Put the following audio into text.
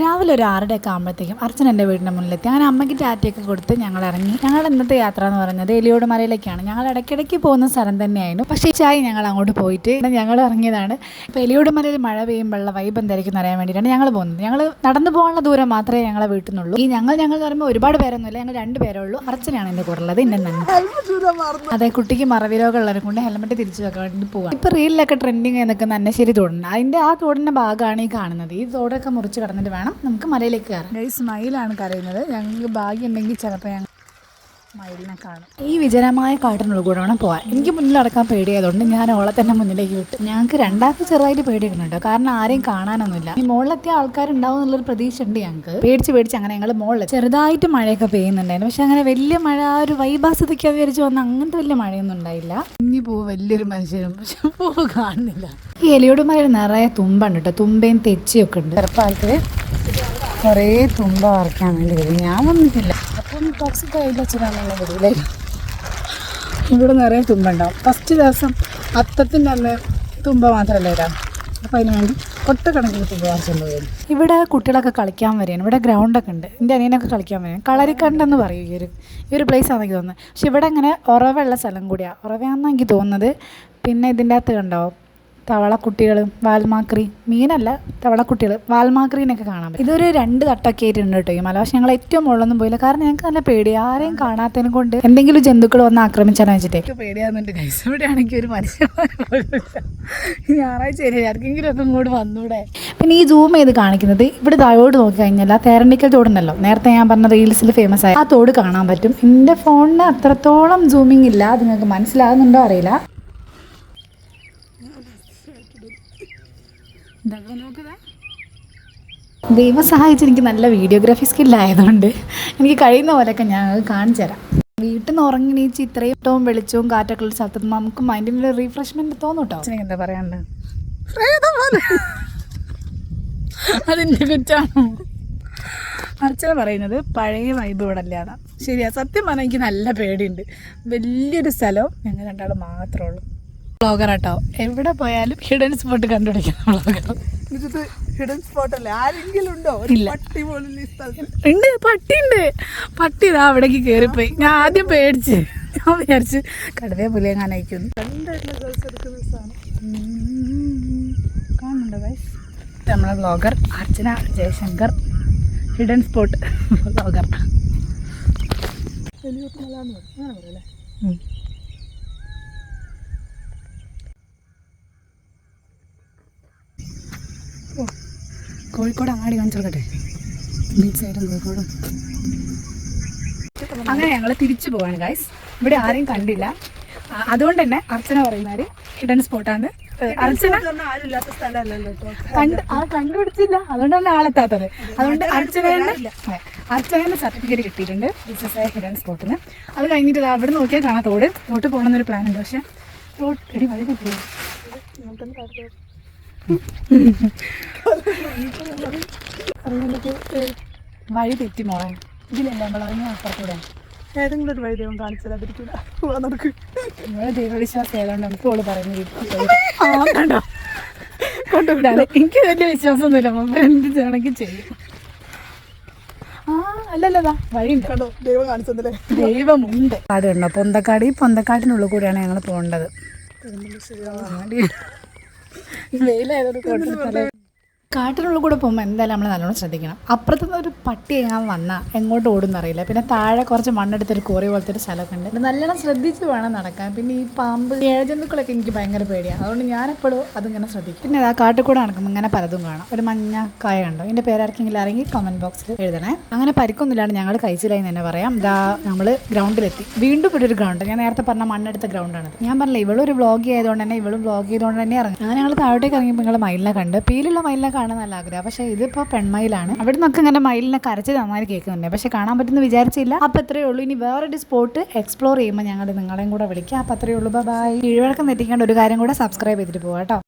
രാവിലെ ഒരു ആറരയൊക്കെ ആകുമ്പോഴത്തേക്കും അർച്ചന എന്റെ വീടിന്റെ മുന്നിലെത്തി. അങ്ങനെ അമ്മയ്ക്ക് ടാറ്റയൊക്കെ കൊടുത്ത് ഞങ്ങൾ ഇറങ്ങി ഞങ്ങളുടെ ഇന്നത്തെ യാത്ര എന്ന് പറയുന്നത് എലിയോട് മലയിലേക്കാണ്. ഞങ്ങൾ ഇടയ്ക്കിടയ്ക്ക് പോകുന്ന സ്ഥലം തന്നെയായിരുന്നു. പക്ഷേ ചായ ഞങ്ങൾ അങ്ങോട്ട് പോയിട്ട് ഞങ്ങൾ ഇറങ്ങിയതാണ്. ഇപ്പോൾ എലിയോട് മലയിൽ മഴ പെയ്യുമ്പോഴുള്ള വൈബ് എന്തായിരിക്കും അറിയാൻ വേണ്ടിയിട്ടാണ് ഞങ്ങൾ പോകുന്നത്. ഞങ്ങൾ നടന്നു പോകാനുള്ള ദൂരം മാത്രമേ ഞങ്ങളെ വീട്ടിൽ നിന്നുള്ളൂ ഈ ഞങ്ങൾ ഞങ്ങൾ എന്ന് പറയുമ്പോൾ ഒരുപാട് പേരൊന്നുമില്ല. ഞങ്ങൾ രണ്ട് പേരേ ഉള്ളൂ. അർച്ചനയാണ് എന്റെ കൂടെ ഉള്ളത് എന്റെ നന്ദി. അതെ കുട്ടിക്ക് മറവി രോഗം ഉള്ളവരെ കൊണ്ട് ഹെൽമെറ്റ് തിരിച്ചു വെക്കാൻ വേണ്ടി പോകാം ഇപ്പോൾ റീലിലൊക്കെ ട്രെൻഡിങ് നിൽക്കുന്ന അന്നശ്ശേരി തോടുണ്ട്. അതിന്റെ ആ തോടിന്റെ ഭാഗമാണ് ഈ കാണുന്നത്. ഈ തോടൊക്കെ മുറിച്ച് കടന്നിട്ട് വേണം നമുക്ക് മലയിലേക്ക് കയറാം. ഗൈസ് മയിലാണ് കരയുന്നത്. ഞങ്ങൾക്ക് ഭാഗ്യം ഉണ്ടെങ്കിൽ ചിലപ്പോൾ ഞങ്ങൾ മയിലിനെ കാണും. ഈ വിജനമായ കാട്ടിനുള്ളിൽ കൂടെ വേണം എനിക്ക് മുന്നിൽ അടക്കാൻ പേടിയായതുകൊണ്ട് ഞാൻ ഓളെ തന്നെ മുന്നിലേക്ക് വിട്ടു. ഞങ്ങൾക്ക് രണ്ടാമത്തെ ചെറുതായിട്ട് പേടിയൊക്കെ കാരണം ആരെയും കാണാനൊന്നുമില്ല. ഈ മുകളിലെത്തിയ ആൾക്കാരുണ്ടാവും എന്നുള്ളൊരു പ്രതീക്ഷ ഉണ്ട് ഞങ്ങൾക്ക്. പേടിച്ച് പേടിച്ച് അങ്ങനെ ഞങ്ങൾ മുകളിൽ ചെറുതായിട്ട് മഴയൊക്കെ പെയ്യുന്നുണ്ടായിരുന്നു. പക്ഷെ അങ്ങനെ വലിയ മഴ ആ ഒരു വൈബാസതയ്ക്ക് വിചാരിച്ച് വന്ന അങ്ങനത്തെ വലിയ മഴയൊന്നും ഉണ്ടായില്ല. ഇനി പൂ വലിയൊരു മനുഷ്യരും. പക്ഷെ പൂ കാണുന്നില്ല. ഈ എലിയോട് മഴ നിറയെ തുമ്പുണ്ട് കേട്ടോ തുമ്പയും തെച്ചിയൊക്കെ ഉണ്ട്. ചെറുപ്പക്കാലത്ത് കുറേ തുമ്പ വറക്കാൻ വേണ്ടി വരും. ഞാൻ വന്നിട്ടില്ല. അപ്പം ടോക്സിക് ആയില്ല വെച്ചിട്ടാണല്ലോ വരില്ലേ ഇവിടെ നിറയെ തുമ്പുണ്ടാവും ഫസ്റ്റ് ദിവസം അത്തത്തിന്റെ അന്ന് തുമ്പ മാത്രമല്ല വരാം അപ്പം അതിന് വേണ്ടി ഒട്ടക്കണക്കിന് തുമ്പ പറിച്ചുകൊണ്ട് വരും ഇവിടെ കുട്ടികളൊക്കെ കളിക്കാൻ വരികയാണ്. ഇവിടെ ഗ്രൗണ്ടൊക്കെ ഉണ്ട്. എന്റെ അനിയനൊക്കെ കളിക്കാൻ വരും കളരിക്കണ്ടെന്ന് പറയും ഈ ഒരു ഈ ഒരു പ്ലേസ് ആണെന്ന് തോന്നുന്നത് പക്ഷെ ഇവിടെ ഇങ്ങനെ ഉറവുള്ള സ്ഥലം കൂടിയാണ് ഉറവയാണെന്ന് എനിക്ക് തോന്നുന്നത് പിന്നെ ഇതിന്റെ അകത്ത് കണ്ടാവും തവളക്കുട്ടികൾ വാൽമാക്രി മീനല്ല തവളക്കുട്ടികൾ വാൽമാക്രീനൊക്കെ കാണാൻ പറ്റും. ഇതൊരു രണ്ട് തട്ടൊക്കെ ആയിട്ടുണ്ട് കേട്ടോ ഈ മല പക്ഷെ ഞങ്ങൾ ഏറ്റവും മുകളിലൊന്നും പോയില്ല. കാരണം ഞങ്ങൾക്ക് നല്ല പേടി. ആരെയും കാണാത്തതിനെ കൊണ്ട് എന്തെങ്കിലും ജന്തുക്കൾ വന്ന് ആക്രമിച്ചാന്ന് വെച്ചിട്ടേ പേടിയാകുന്നുണ്ട് കൈസ് ഒരു മനുഷ്യന്മാർ ഞായറാഴ്ച ആർക്കെങ്കിലും ഒക്കെ ഇങ്ങോട്ട് വന്നൂടെ? പിന്നെ ഈ സൂം ചെയ്ത് കാണിക്കുന്നത് ഇവിടെ താഴോട്ട് നോക്കി കഴിഞ്ഞാൽ തേരണ്ടിക്കൽ തോടുണ്ടല്ലോ നേരത്തെ ഞാൻ പറഞ്ഞ റീൽസിൽ ഫേമസ് ആയ ആ തോട് കാണാൻ പറ്റും. എന്റെ ഫോണിന് അത്രത്തോളം സൂമിങ് ഇല്ല. അത് നിങ്ങൾക്ക് മനസ്സിലാകുന്നുണ്ടോ അറിയില്ല. ദൈവം സഹായിച്ച് എനിക്ക് നല്ല വീഡിയോഗ്രാഫി സ്കില്ലായതുകൊണ്ട് എനിക്ക് കഴിയുന്ന പോലെയൊക്കെ ഞാൻ കാണിച്ചു തരാം. വീട്ടിൽ നിന്ന് ഉറങ്ങിണീച്ച് ഇത്രയും ഇട്ടവും വെളിച്ചവും കാറ്റൊക്കെ ഉള്ള സ്ഥലത്ത് നമുക്ക് മൈൻഡിന്റെ ഒരു റീഫ്രഷ്മെന്റ് തോന്നും കേട്ടോ അച്ഛനെ എന്താ പറയാണ്ട് അതിന്റെ കുറ്റാണോ? അർച്ചന പറയുന്നത് പഴയ വൈബ് ഇവിടെ അല്ലാതാണ് ശരിയാ സത്യം പറഞ്ഞാൽ എനിക്ക് നല്ല പേടിയുണ്ട്. വലിയൊരു സ്ഥലവും ഞങ്ങൾ രണ്ടാളും മാത്രമേ ഉള്ളൂ. ബ്ലോഗർ കേട്ടോ എവിടെ പോയാലും ഹിഡൻ സ്പോട്ട് കണ്ടുപിടിക്കുന്ന ബ്ലോഗർ ഹിഡൻ സ്പോട്ട് അല്ലേ? ആരെങ്കിലും ഉണ്ടോ? ഒരു പട്ടി ഉണ്ട് പട്ടി ഉണ്ട് പട്ടി ഇതാ അവിടേക്ക് കയറിപ്പോയി ഞാൻ ആദ്യം പേടിച്ച് ഞാൻ വിചാരിച്ച് കടുവയെ പുലിയെ ഞാൻ അയക്കുന്നു കാണുന്നുണ്ടോ ഗൈസ് നമ്മളെ blogger Archana Jayashankar. Hidden spot blogger elute മല എന്ന് പറയും അങ്ങനെ പറയല്ലേ കോഴിക്കോട് അങ്ങാടി കാണിച്ചു കൊടുക്കട്ടെ? ബീച്ച് സൈഡും കോഴിക്കോടും. അങ്ങനെ ഞങ്ങൾ തിരിച്ചു പോവാണ് ഗൈസ് ഇവിടെ ആരെയും കണ്ടില്ല. അതുകൊണ്ട് തന്നെ അർച്ചന പറയുന്നവര് ഹിഡൻ സ്പോട്ടാണ് അർച്ചന കണ്ട് ആ കണ്ടുപിടിച്ചില്ല. അതുകൊണ്ടാണ് ആളെത്താത്തത് അതുകൊണ്ട് അർച്ചനേന്റെ അർച്ചനേന്റെ സർട്ടിഫിക്കറ്റ് കിട്ടിയിട്ടുണ്ട്. ബിസിനസ് ആയ ഹിഡൻ സ്പോട്ടിന് അത് കഴിഞ്ഞിട്ട് അവിടെ നോക്കിയാൽ കാണാം. തോട്. തോട്ട് പോകണമെന്നൊരു പ്ലാൻ ഉണ്ട്. പക്ഷെ തോട്ട് എടി വഴി തെറ്റിയോ? വഴി തെറ്റി മോളെ. ഇതിലല്ല നമ്മൾ ഇറങ്ങി അപ്പുറത്തൂടെ? ഏതെങ്കിലും ഒരു വഴി ദൈവം കാണിച്ചു നമ്മളെ ദൈവവിശ്വാസം ഏതാണ്ട് നമുക്ക് ഓൾ പറയുന്നത് കണ്ടോ? കൊണ്ടുവിടാതെ എനിക്ക് വലിയ വിശ്വാസമൊന്നുമില്ല. മമ്മ എന്ത് ചെയ്യണമെങ്കിൽ ചെയ്യും. ആ അല്ലല്ലതാ. കണ്ടോ? ദൈവം കാണിച്ചതല്ലേ? ദൈവമുണ്ട്. കാട് കണ്ടോ പൊന്തക്കാട്. ഈ പൊന്തക്കാടിനുള്ളിൽ കൂടിയാണ് ഞങ്ങൾ പോകേണ്ടത്. വെയിലായതൊരു കാട്ടിനുള്ളിൽ കൂടെ പോകുമ്പോൾ എന്തായാലും നമ്മൾ നല്ലോണം ശ്രദ്ധിക്കണം. അപ്പുറത്തുനിന്ന് ഒരു പട്ടി ഞാൻ വന്നാൽ എങ്ങോട്ട് ഓടുന്ന അറിയില്ല. പിന്നെ താഴെ കുറച്ച് മണ്ണെടുത്തൊരു കോറി പോലത്തെ ഒരു സ്ഥലമൊക്കെ ഉണ്ട്. നല്ലോണം ശ്രദ്ധിച്ച് വേണം നടക്കാൻ. പിന്നെ ഈ പാമ്പ് ഏഴജന്തുക്കളൊക്കെ എനിക്ക് ഭയങ്കര പേടിയാണ് അതുകൊണ്ട് ഞാനെപ്പോഴും അതിങ്ങനെ ശ്രദ്ധിക്കും. പിന്നെ ആ കാട്ടിൽ കൂടെ നടക്കുമ്പോൾ ഇങ്ങനെ പലതും കാണാം. ഒരു മഞ്ഞ കായ ഉണ്ടോ എന്റെ പേരാർക്കെങ്കിലും അറിയെങ്കിൽ കമന്റ് ബോക്സിൽ എഴുതണേ. അങ്ങനെ പരിക്കൊന്നുമില്ലാണ്ട് ഞങ്ങൾ കഴിച്ചില്ലായി തന്നെ പറയാം. ഇതാ നമ്മൾ ഗ്രൗണ്ടിലെത്തി വീണ്ടും ഇവിടെ ഒരു ഗ്രൗണ്ട് ഞാൻ നേരത്തെ പറഞ്ഞ മണ്ണെടുത്ത ഗ്രൗണ്ടാണ് ഞാൻ പറഞ്ഞില്ല ഇവളൊരു വ്ളോഗ് ചെയ്തുകൊണ്ട് തന്നെ ഇവളും വ്ളോഗ് ചെയ്തുകൊണ്ട് തന്നെ ഇറങ്ങി. അങ്ങനെ ഞങ്ങൾ താഴോട്ടേക്ക് ഇറങ്ങിയപ്പോൾ നിങ്ങൾ മയിലിനെ കണ്ട്. പീലുള്ള മയിലിനെ കാണാൻ നല്ല ആഗ്രഹം. പക്ഷേ ഇതിപ്പോൾ പെൺമയിലാണ്. അവിടെ നിന്നൊക്കെ ഇങ്ങനെ മയിലിനെ കരച്ച് നന്നായി കേൾക്കുന്നുണ്ട്. പക്ഷേ കാണാൻ പറ്റുന്ന വിചാരിച്ചില്ല. അപ്പോൾ അത്രേ ഉള്ളൂ. ഇനി വേറൊരു സ്പോട്ട് എക്സ്പ്ലോർ ചെയ്യുമ്പോൾ ഞങ്ങൾ നിങ്ങളെയും കൂടെ വിളിക്കാം. അപ്പോൾ അത്രയേ ഉള്ളൂ. ബൈ കീഴ്വഴക്കം തെറ്റിക്കേണ്ട ഒരു കാര്യം കൂടെ സബ്സ്ക്രൈബ് ചെയ്തിട്ട് പോകാം കേട്ടോ.